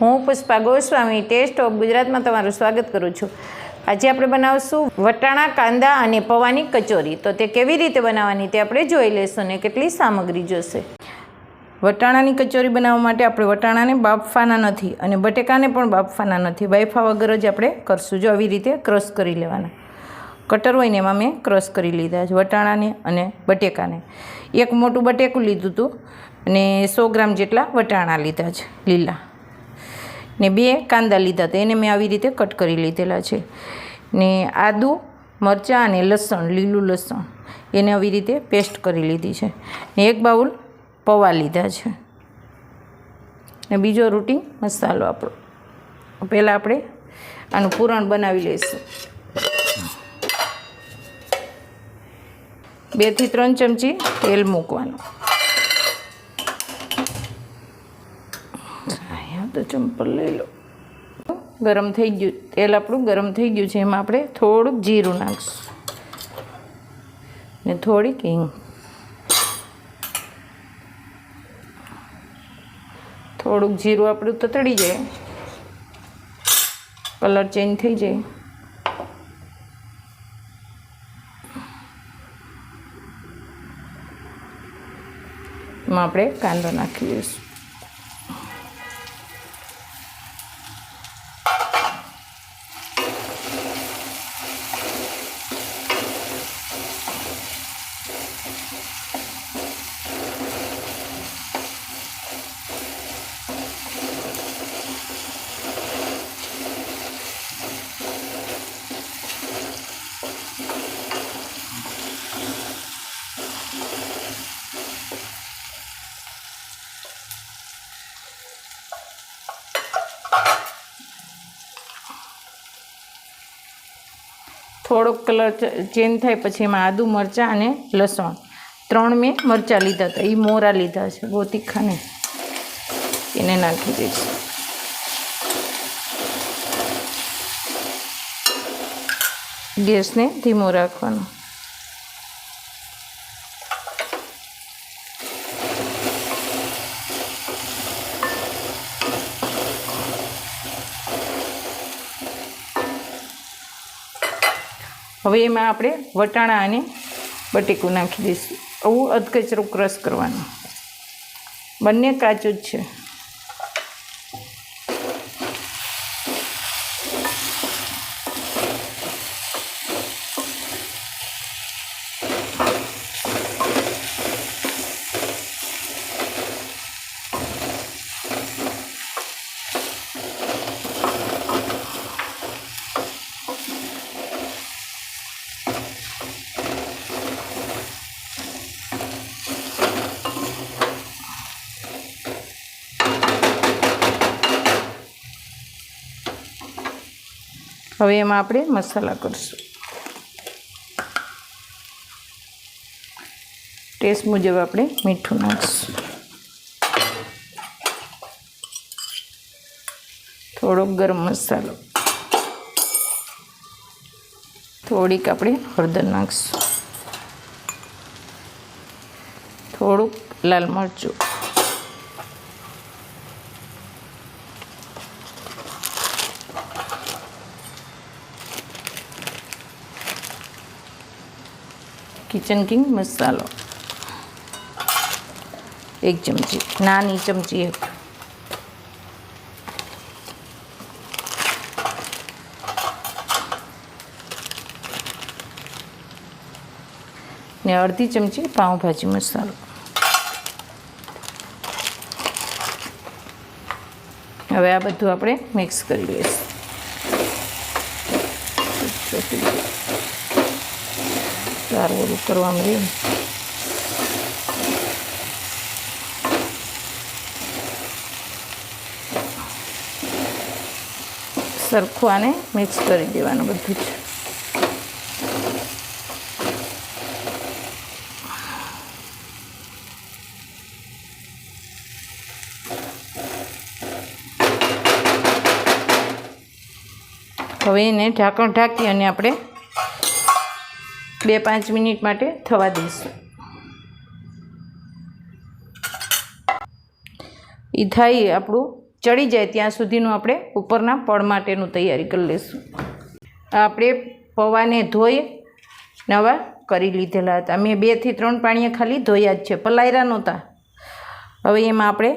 હું Pushpa Goswami test of ગુજરાતમાં તમારું સ્વાગત કરું છું. આજે આપણે બનાવશું વટાણા, કાંદા અને પૌવાની કચોરી. તો તે કેવી રીતે બનાવવાની તે આપણે જોઈ લઈશું ને કેટલી સામગ્રી જોશે. વટાણાની કચોરી બનાવવા માટે આપણે વટાણાને બાફવાના નથી અને બટેકાને પણ બાફવાના નથી. બાફા વગર જ આપણે કરશું. જો આવી રીતે ક્રશ કરી લેવાના. કટર હોય ને એમાં મેં ક્રશ કરી લીધા છે, વટાણાને અને બટેકાને. એક મોટું બટેકું લીધું હતું અને સો ગ્રામ જેટલા વટાણા લીધા છે, લીલા. ને બે કાંદા લીધા હતા. એને મેં આવી રીતે કટ કરી લીધેલા છે. ને આદું, મરચાં અને લસણ, લીલું લસણ એને આવી રીતે પેસ્ટ કરી લીધી છે. ને એક બાઉલ પૌવા લીધા છે. ને બીજો રૂટી મસાલો આપણો. પહેલાં આપણે આનું પૂરણ બનાવી લઈશું. બેથી ત્રણ ચમચી તેલ મૂકવાનું. અહીંયા તો ચંપલ લઈ લો. ગરમ થઈ ગયું. તેલ આપણું ગરમ થઈ ગયું છે. એમાં આપણે થોડુંક જીરું નાખીશું. ને થોડીક હિંગ. થોડુંક જીરું આપણું તતડી જાય. કલર ચેન્જ થઈ જાય. એમાં આપણે કાંદો નાખી દઈશું. થોડોક કલર ચેન્જ થાય પછી એમાં આદું મરચાં અને લસણ. ત્રણ મેં મરચાં લીધા હતા. એ મોરા લીધા છે. બહુ તીખાને એને નાખી દઈશ. ગેસને ધીમો રાખવાનો. હવે એમાં આપણે વટાણા અને બટેકું નાખી દઈશું. આવું અધકચરું ક્રશ કરવાનું. બંને કાચું જ છે. હવે એમાં આપણે મસાલા કરીશું. ટેસ્ટ મુજબ આપણે મીઠું નાખીશું. થોડોક ગરમ મસાલો. થોડીક આપણે હળદર નાખીશું. થોડુંક લાલ મરચું. કિચન કિંગ મસાલો. એક ચમચી, નાની ચમચી એક. ને અડધી ચમચી પાઉંભાજી મસાલો. હવે આ બધું આપણે મિક્સ કરી લઈશું. સારું ઓલું કરવામાં રહ્યું સરખું આને મિક્સ કરી દેવાનું બધું જ. હવે એને ઢાંકણ ઢાંકી અને આપણે બે પાંચ મિનિટ માટે થવા દઈશું. એ થાય આપણું ચડી જાય ત્યાં સુધીનું આપણે ઉપરના પળ માટેનું તૈયારી કરી લઈશું આપણે પૌવાને ધોઈ નવા કરી લીધેલા હતા. મેં બેથી ત્રણ પાણીએ ખાલી ધોયા જ છે, પલાયરા નહોતા. હવે એમાં આપણે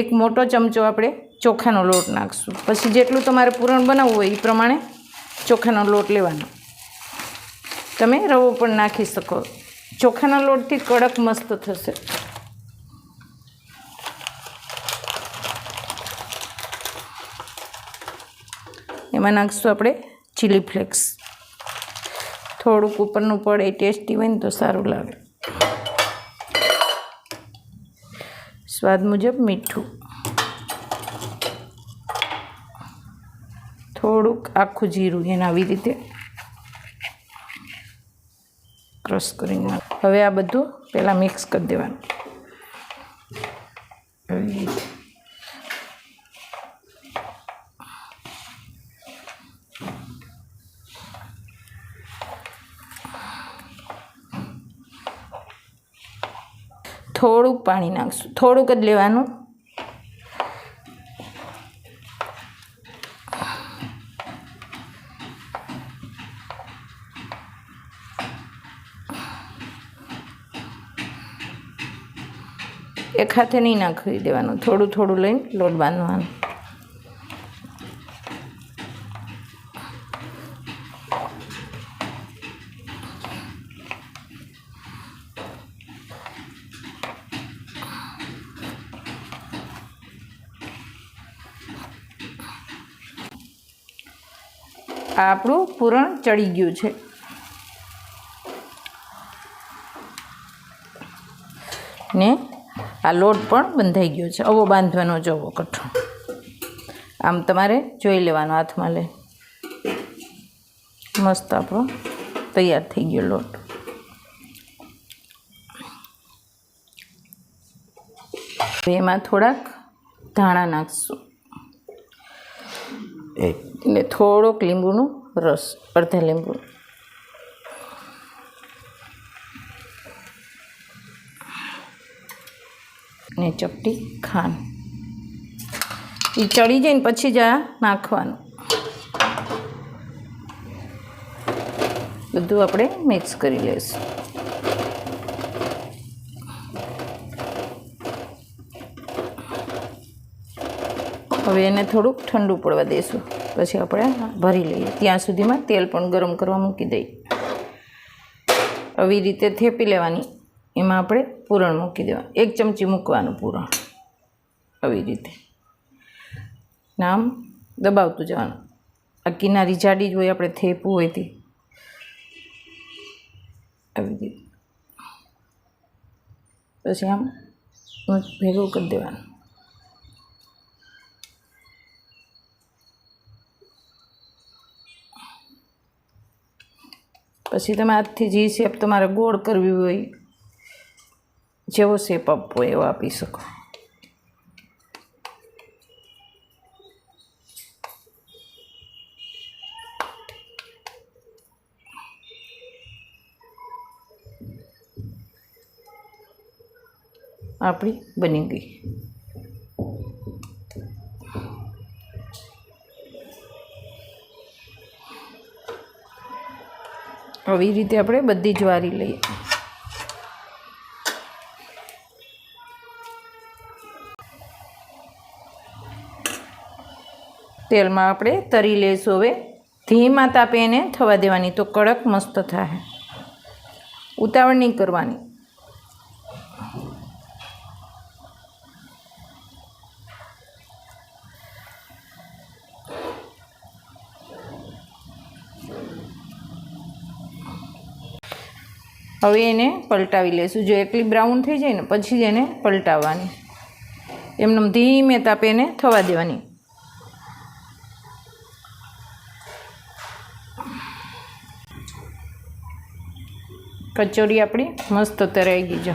એક મોટો ચમચો આપણે ચોખાનો લોટ નાખશું. પછી જેટલું તમારે પૂરણ બનાવવું હોય એ પ્રમાણે ચોખાનો લોટ લેવાનો. તમે રવો પણ નાખી શકો. ચોખાના લોટથી કડક મસ્ત થશે. એમાં નાખશું આપણે ચીલી ફ્લેક્સ થોડુંક ઉપરનું પડે ટેસ્ટી હોય ને તો સારું લાગે. સ્વાદ મુજબ મીઠું. થોડુંક આખું જીરું એને આવી રીતે ક્રશ કરીને હવે આ બધું પહેલાં મિક્સ કરી દેવાનું. થોડુંક પાણી નાખશું. થોડુંક જ લેવાનું. એક હાથે નહીં નાખી દેવાનું. થોડું થોડું લઈને લોટ બાંધવાનું. આ આપણું પૂરણ ચડી ગયું છે. ને આ લોટ પણ બંધાઈ ગયો છે. આવો બાંધવાનો જવો કઠો. આમ તમારે જોઈ લેવાનો હાથમાં લે. મસ્ત આપણો તૈયાર થઈ ગયો લોટ. એમાં થોડાક ધાણા નાખશું. એટલે થોડોક લીંબુનો રસ અડધા લીંબુ ને ચપટી ખાંડ. એ ચડી જાય ને પછી જ આ નાખવાનું. બધું આપણે મિક્સ કરી લઈશું. હવે એને થોડુંક ઠંડુ પડવા દઈશું. પછી આપણે ભરી લઈએ. ત્યાં સુધીમાં તેલ પણ ગરમ કરવા મૂકી દઈએ. આવી રીતે થેપી લેવાની. એમાં આપણે પૂરણ મૂકી દેવાનું. એક ચમચી મૂકવાનું પૂરણ. આવી રીતે. નામ દબાવતું જવાનું. આ કિનારી જાડી જ હોય, આપણે થેપું હોય તે. આવી રીતે. પછી આમ ભેગું કરી દેવાનું. પછી તમે આજથી જે શેપ તમારે ગોળ કરવી હોય જેવો શેપ આપવો હોય એવો આપી શકો આપણી બની ગઈ આવી રીતે આપણે બધી જ વારી લઈએ તેલમાં આપણે તરી લઈશું હવે. ધીમા તાપે એને થવા દેવાની તો કડક મસ્ત થાય ઉતાવળ નહીં કરવાની. હવે એને પલટાવી લઈશું જો એટલી બ્રાઉન થઈ જાય ને, પછી જ એને પલટાવવાની. એમને ધીમે તાપે એને થવા દેવાની. કચોરી આપણી મસ્ત તરાઈ ગઈ જો.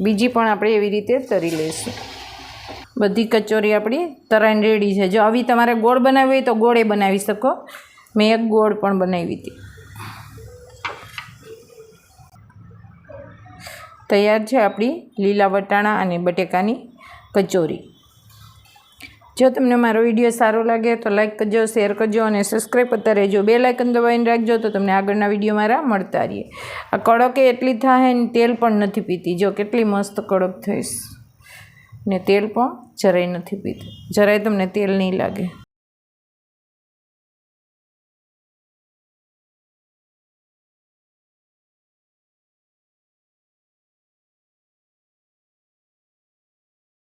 બીજી પણ આપણે એવી રીતે તરી લઈશું. બધી કચોરી આપણી તરાઈને રેડી છે. જો આવી તમારે ગોળ બનાવવી હોય તો ગોળે બનાવી શકો. મેં એક ગોળ પણ બનાવી હતી. તૈયાર છે આપણી લીલા વટાણા અને બટેકાની કચોરી. જો તમને મારો વીડિયો સારો લાગે તો લાઈક કરજો, શેર કરજો અને સબસ્ક્રાઈબ કરતા રહેજો બે લાઇકન દબાવીને રાખજો તો તમને આગળના વીડિયો મારા મળતા રહીએ. આ કડકે એટલી થાય ને તેલ પણ નથી પીતી. જો કેટલી મસ્ત કડક થઈશ. ને તેલ પણ જરાય નથી પીતું. જરાય તમને તેલ નહીં લાગે.